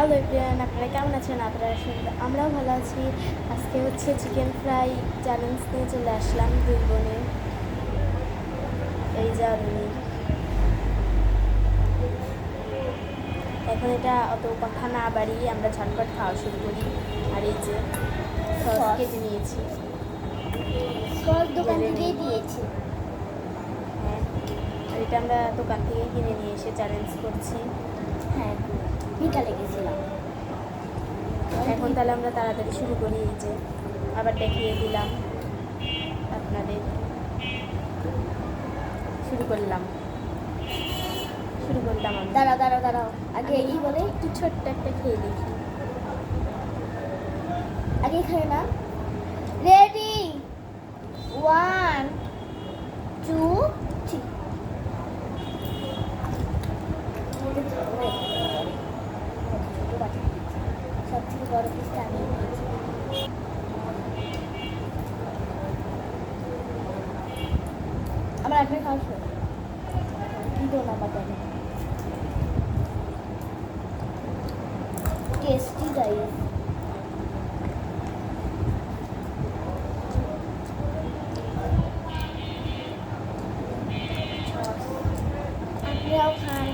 Hello everyone আপনারা কেমন আছেন? আপনারা শুনতে আমরাও ভালো আছি। আজকে হচ্ছে চিকেন ফ্রাই চ্যালেঞ্জ নিয়ে চলে আসলাম দুই বোনে এই যা এখন এটা অত কথা না বাড়িয়ে আমরা ঝটপট খাওয়া শুরু করি। আর এই যে সস। কেটে নিয়েছি। সস দোকান থেকেই দিয়েছি। হ্যাঁ। আর এটা আমরা দোকান থেকে কিনে নিয়ে এসে চ্যালেঞ্জ করছি। হ্যাঁ। বিকালে গেছিলাম। এখন তাহলে আমরা তাড়াতাড়ি শুরু করি এই যে আবার দেখিয়ে দিলাম আপনাদের। শুরু করলাম। শুরু করলাম দাঁড়া দাঁড়া দাঁড়াও আগে এই বলে? একটু ছোট্ট একটা খেয়ে দেখি। আগে এখানে না রেডি ওয়ান টু থ্রি সব থেকে বড় পিসটা আমি নিয়েছি আমার একটা খাওয়া শুরু কি দো না বাটানি টেস্টি গাইস আপনারাও খান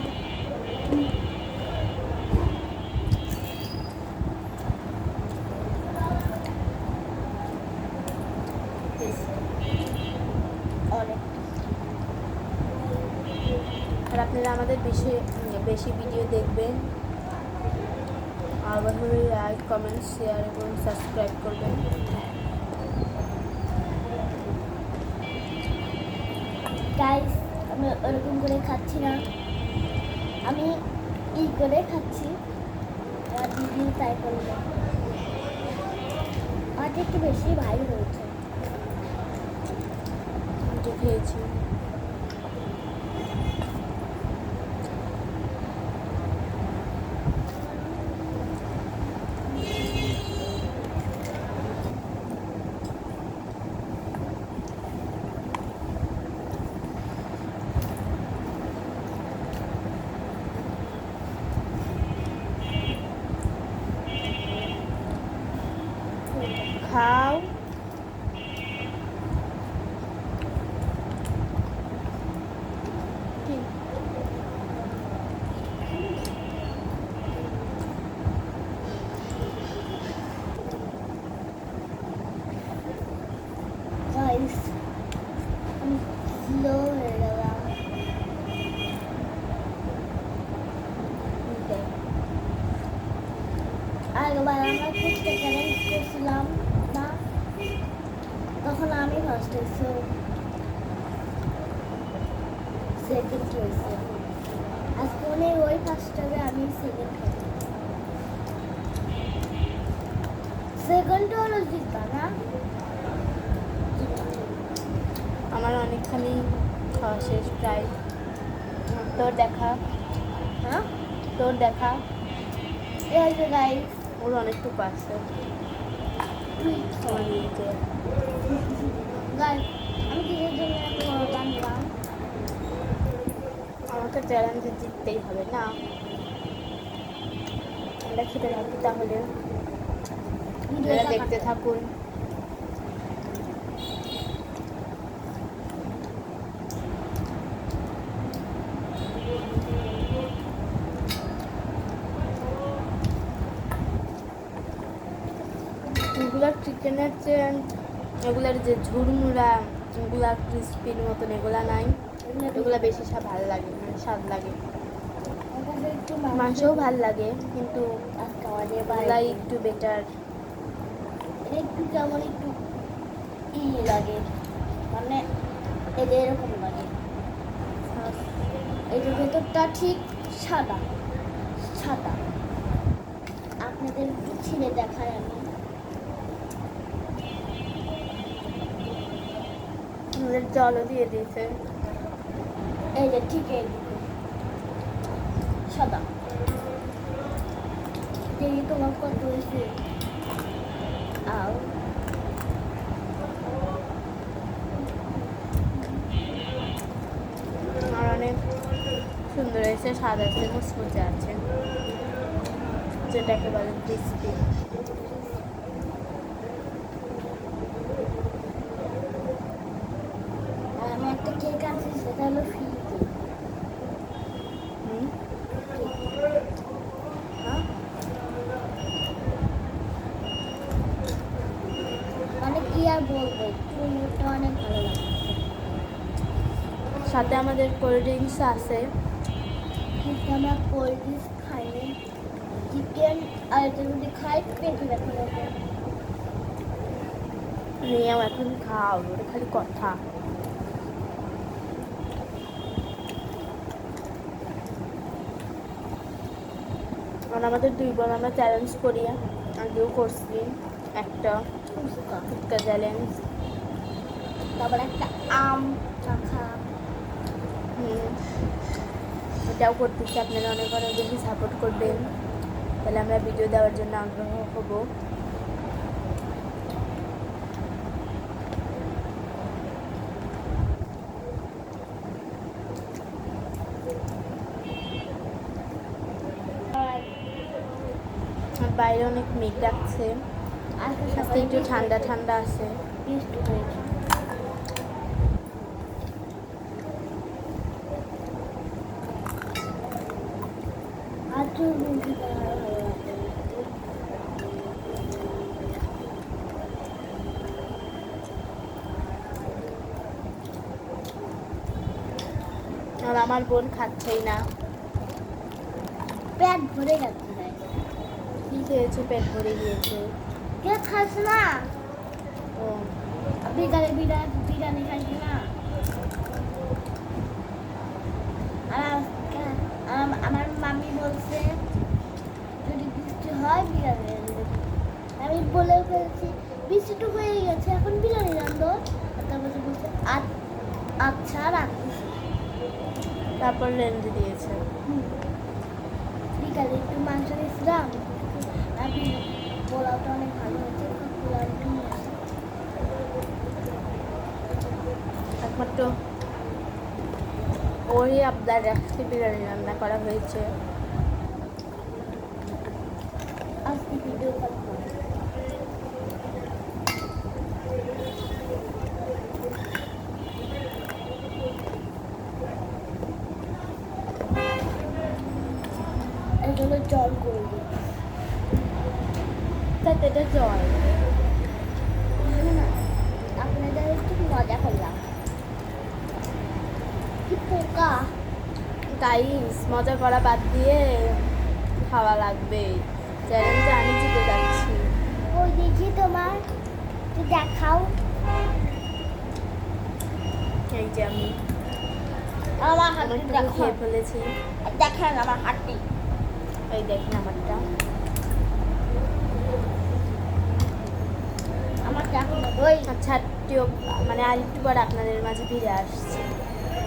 অনেক আর আপনারা আমাদের বেশি বেশি ভিডিও দেখবেন। আর লাইক কমেন্ট শেয়ার এবং সাবস্ক্রাইব করবেন। গাইস আমি ওরকম করে খাচ্ছি না। আমি ই করে খাচ্ছি। আর দিদি তাই করল। আজ একটু বেশি ভাই হয়েছে। খেয়েছি খাও কি? গাইস আমি স্লো হয়ে আগেবার আমরা ফুচকা চ্যালেঞ্জ করছিলাম না তখন আমি ফার্স্ট হয়েছি সেকেন্ড হয়েছে আজকে উনি ওই ফার্স্ট হবে আমি সেকেন্ড হব সেকেন্ড হলো জিতা না আমার অনেকখানি খাওয়া শেষ প্রায়। তোর দেখা। হ্যাঁ? তোর দেখা। এই যে গাইস ওর অনেকটুকু আছে। আমাকে চ্যালেঞ্জে জিততেই হবে না? আমরা খেতে থাকি তাহলে। দেখতে থাকুন এগুলার চিকেনের যে এগুলার যে ঝুরমুড়া এগুলা ক্রিস্পির মতন, এগুলা নাই। এগুলা বেশি সব ভালো লাগে মানে স্বাদ লাগে। মাংসও ভালো লাগে, কিন্তু এগুলাই একটু বেটার একটু কেমন একটু ই লাগে মানে এদের এরকম লাগে। যে ভেতরটা ঠিক সাদা সাদা। আপনাদের ছিঁড়ে দেখায় আমি? আমাদের জলও দিয়ে দিয়েছে। এই যে ঠিক এইদিকে সাদা। দেখি তোমার কত হয়েছে। আও। অনেক সুন্দর হয়েছে, স্বাদ আছে মুচমুচে আছে। যেটাকে বলে ক্রিস্পি আর আমি একটা কেক আনছি সেটা হলো ফ্রি হুম মানে কি আর বলব অনেক ভালো লাগে সাথে আমাদের কোল্ড ড্রিঙ্কস আছে। কিন্তু আমরা কোল্ড ড্রিঙ্কস খাইনি। চিকেন আর যদি খাই পেটে ব্যথা লাগবে নিয়েও এখন খাও ওটা খালি কথা। কারণ আমাদের দুই বোন আমরা চ্যালেঞ্জ করি আগেও করছি। একটা ফুচকা চ্যালেঞ্জ তারপর একটা আম। চাখা এটাও করতেছি, আপনারা অনেক অনেক বেশি সাপোর্ট করবেন। তাহলে আমরা ভিডিও দেওয়ার জন্য আগ্রহ হব। বাইরে অনেক মেঘ ডাকছে। আজকে একটু ঠান্ডা ঠান্ডা আছে। আর আমার বোন খাচ্ছেই না। পেট ভরে তাই কি খেয়েছে? পেট ভরে গিয়েছে। কে খাস না ও বিকালে বিরিয়ানি বিরিয়ানি খাইছি না আর আমার মামি বলছে যদি বৃষ্টি হয় বিরিয়ানি। আমি বলে ফেলছি বৃষ্টি তো হয়ে গেছে এখন বিরিয়ানি রান্ধো তারপর বলছে "আ- আচ্ছা রাখতেছি তারপর রেঞ্জ দিয়েছে বিকালে একটু মাংস দিয়েছিলাম বি- পোলাওটা অনেক ভালো হয়েছে পোলাও একটু নিয়ে আসি। একমাত্র ওরই আবদার রাখতে বিরিয়ানি রান্না করা হয়েছে। আজকে ভিডিও কল এগুলো জল করে দিই তাতে এটা জল। আপনাদের একটু মজা করলাম। কি পোকা? গাইস মজা করা বাদ দিয়ে খাওয়া লাগবে। চ্যালেঞ্জে আমি জিতে যাচ্ছি। ওই দেখি তোমার। দেখাও। এই যে আমি আমার হাতটি দেখো। ফেলেছি। দেখেন আমার হাতটি। এই দেখেন আমারটা আমার দেখো ওই আচ্ছা মানে আরেকটু পর আপনাদের মাঝে ফিরে আসছি।